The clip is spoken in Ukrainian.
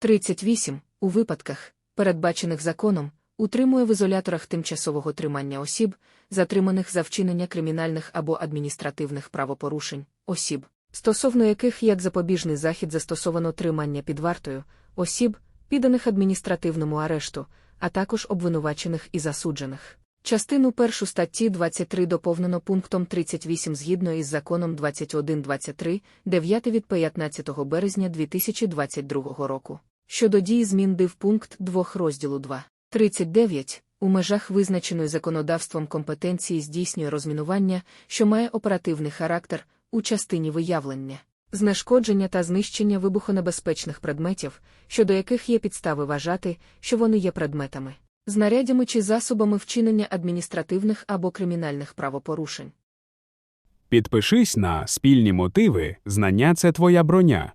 38. У випадках, передбачених законом, утримує в ізоляторах тимчасового тримання осіб, затриманих за вчинення кримінальних або адміністративних правопорушень, осіб, стосовно яких як запобіжний захід застосовано тримання під вартою, осіб, підданих адміністративному арешту, а також обвинувачених і засуджених. Частину першу статті 23 доповнено пунктом 38 згідно із законом 2123, 9 від 15 березня 2022 року. Щодо дії змін див пункт 2 розділу 2. 39. У межах визначеної законодавством компетенції здійснює розмінування, що має оперативний характер у частині виявлення, знешкодження та знищення вибухонебезпечних предметів, щодо яких є підстави вважати, що вони є предметами, знарядями чи засобами вчинення адміністративних або кримінальних правопорушень. Підпишись на спільні мотиви, знання це твоя броня.